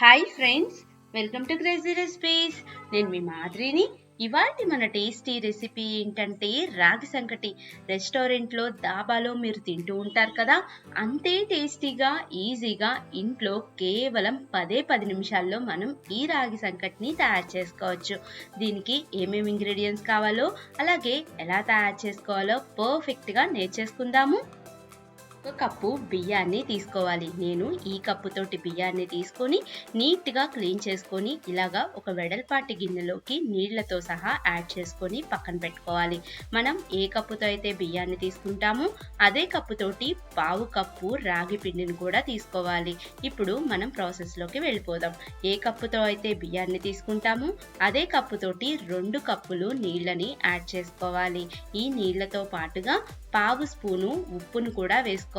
Hi friends welcome to crazy recipes నేను మీ మాదిరిని ఇవాటి మన టేస్టీ రెసిపీ ఏంటంటే రాగి సంకటి. రెస్టారెంట్లో దాబాలో మీరు తింటూ ఉంటారు కదా? అంతే టేస్టీగా ఈజీగా ఇంట్లో కేవలం పదే పది నిమిషాల్లో మనం ఈ రాగి సంకటిని తయారు చేసుకోవచ్చు. దీనికి ఏమేమి ఇంగ్రీడియంట్స్ కావాలో అలాగే ఎలా తయారు చేసుకోవాలో పర్ఫెక్ట్గా నేర్చేసుకుందాము. ఒక కప్పు బియ్యాన్ని తీసుకోవాలి. నేను ఈ కప్పుతోటి బియ్యాన్ని తీసుకొని నీట్గా క్లీన్ చేసుకొని ఇలాగా ఒక వెడల్పాటి గిన్నెలోకి నీళ్ళతో సహా యాడ్ చేసుకొని పక్కన పెట్టుకోవాలి. మనం ఏ కప్పుతో అయితే బియ్యాన్ని తీసుకుంటామో అదే కప్పుతోటి పావు కప్పు రాగి పిండిని కూడా తీసుకోవాలి. ఇప్పుడు మనం ప్రాసెస్లోకి వెళ్ళిపోదాం. ఏ కప్పుతో అయితే బియ్యాన్ని తీసుకుంటామో అదే కప్పుతోటి రెండు కప్పులు నీళ్ళని యాడ్ చేసుకోవాలి. ఈ నీళ్ళతో పాటుగా పావు స్పూను ఉప్పును కూడా వేసుకోవాలి.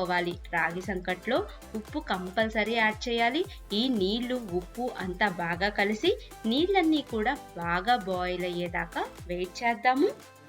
రాగి సంకట్లో ఉప్పు కంపల్సరీ యాడ్ చేయాలి. ఈ నీళ్ళు ఉప్పు అంతా బాగా కలిసి నీళ్ళన్నీ కూడా బాగా బాయిల్ అయ్యేదాకా వెయిట్ చేద్దాము.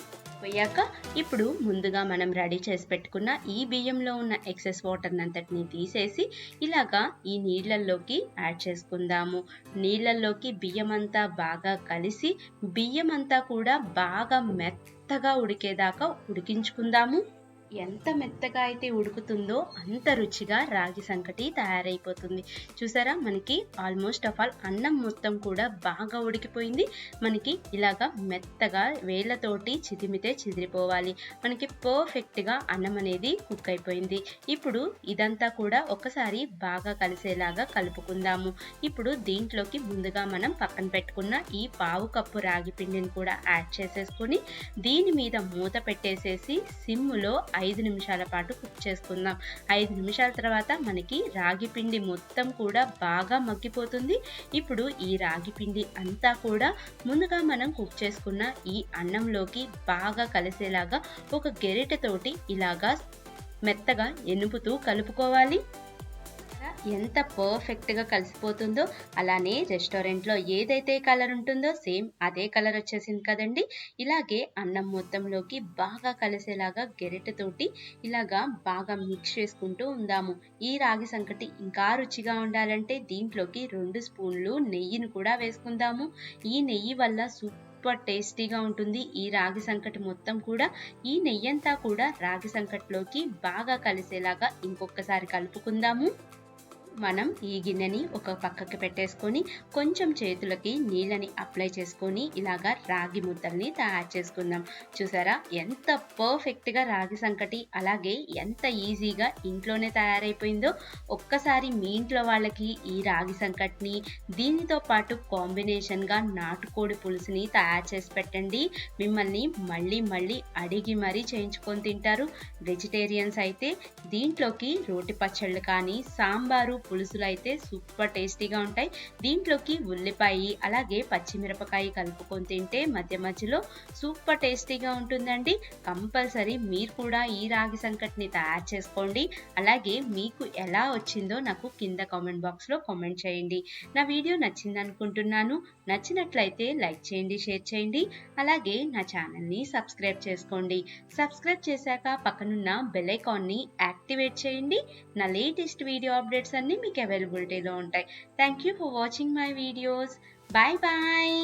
పోయాక ఇప్పుడు ముందుగా మనం రెడీ చేసి పెట్టుకున్న ఈ బియ్యంలో ఉన్న ఎక్సెస్ వాటర్ అంతటిని తీసేసి ఇలాగా ఈ నీళ్ళల్లోకి యాడ్ చేసుకుందాము. నీళ్ళల్లోకి బియ్యం అంతా బాగా కలిసి బియ్యం అంతా కూడా బాగా మెత్తగా ఉడికేదాకా ఉడికించుకుందాము. ఎంత మెత్తగా అయితే ఉడుకుతుందో అంత రుచిగా రాగి సంకటి తయారైపోతుంది. చూసారా? మనకి ఆల్మోస్ట్ ఆఫ్ ఆల్ అన్నం మొత్తం కూడా బాగా ఉడికిపోయింది. మనకి ఇలాగా మెత్తగా వేళ్ళతోటి చిదిమితే చిదిరిపోవాలి. మనకి పర్ఫెక్ట్గా అన్నం అనేది కుక్ అయిపోయింది. ఇప్పుడు ఇదంతా కూడా ఒకసారి బాగా కలిసేలాగా కలుపుకుందాము. ఇప్పుడు దీంట్లోకి ముందుగా మనం పక్కన పెట్టుకున్న ఈ పావు కప్పు రాగి పిండిని కూడా యాడ్ చేసేసుకొని దీని మీద మూత పెట్టేసేసి సిమ్ములో ఐదు నిమిషాల పాటు కుక్ చేసుకుందాం. ఐదు నిమిషాల తర్వాత మనకి రాగి పిండి మొత్తం కూడా బాగా మగ్గిపోతుంది. ఇప్పుడు ఈ రాగి పిండి అంతా కూడా ముందుగా మనం కుక్ చేసుకున్న ఈ అన్నంలోకి బాగా కలిసేలాగా ఒక గెరిటతోటి ఇలాగా మెత్తగా ఎనుపుతూ కలుపుకోవాలి. ఎంత పర్ఫెక్ట్గా కలిసిపోతుందో అలానే రెస్టారెంట్లో ఏదైతే కలర్ ఉంటుందో సేమ్ అదే కలర్ వచ్చేసింది కదండి. ఇలాగే అన్నం మొత్తంలోకి బాగా కలిసేలాగా గెరెటతోటి ఇలాగా బాగా మిక్స్ చేసుకుంటూ ఉందాము. ఈ రాగి సంకటి ఇంకా రుచిగా ఉండాలంటే దీంట్లోకి రెండు స్పూన్లు నెయ్యిని కూడా వేసుకుందాము. ఈ నెయ్యి వల్ల సూప్ సూపర్ టేస్టీగా ఉంటుంది ఈ రాగి సంకటి మొత్తం కూడా. ఈ నెయ్యంతా కూడా రాగి సంకట్లోకి బాగా కలిసేలాగా ఇంకొకసారి కలుపుకుందాము. మనం ఈ గిన్నెని ఒక పక్కకి పెట్టేసుకొని కొంచెం చేతులకి నీళ్ళని అప్లై చేసుకొని ఇలాగా రాగి ముద్దల్ని తయారు చేసుకుందాం. చూసారా? ఎంత పర్ఫెక్ట్గా రాగి సంకటి అలాగే ఎంత ఈజీగా ఇంట్లోనే తయారైపోయిందో. ఒక్కసారి మీ ఇంట్లో వాళ్ళకి ఈ రాగి సంకటిని దీనితో పాటు కాంబినేషన్గా నాటుకోడి పులుసుని తయారు చేసి పెట్టండి. మిమ్మల్ని మళ్ళీ మళ్ళీ అడిగి మరీ చేయించుకొని తింటారు. వెజిటేరియన్స్ అయితే దీంట్లోకి రోటి పచ్చళ్ళు కానీ సాంబారు పులుసులు అయితే సూపర్ టేస్టీగా ఉంటాయి. దీంట్లోకి ఉల్లిపాయ అలాగే పచ్చిమిరపకాయ కలుపుకొని తింటే మధ్య మధ్యలో సూపర్ టేస్టీగా ఉంటుందండి. కంపల్సరీ మీరు కూడా ఈ రాగి సంకటిని తయారు చేసుకోండి. అలాగే మీకు ఎలా వచ్చిందో నాకు కింద కామెంట్ బాక్స్లో కామెంట్ చేయండి. నా వీడియో నచ్చింది అనుకుంటున్నాను నచ్చినట్లయితే లైక్ చేయండి షేర్ చేయండి. అలాగే నా ఛానల్ని సబ్స్క్రైబ్ చేసుకోండి. సబ్స్క్రైబ్ చేశాక పక్కనున్న బెల్ ఐకాన్ని యాక్టివేట్ చేయండి. నా లేటెస్ట్ వీడియో అప్డేట్స్ అన్ని అన్నీ మీకు అవైలబిలిటీలో ఉంటాయి thank you for watching my videos bye bye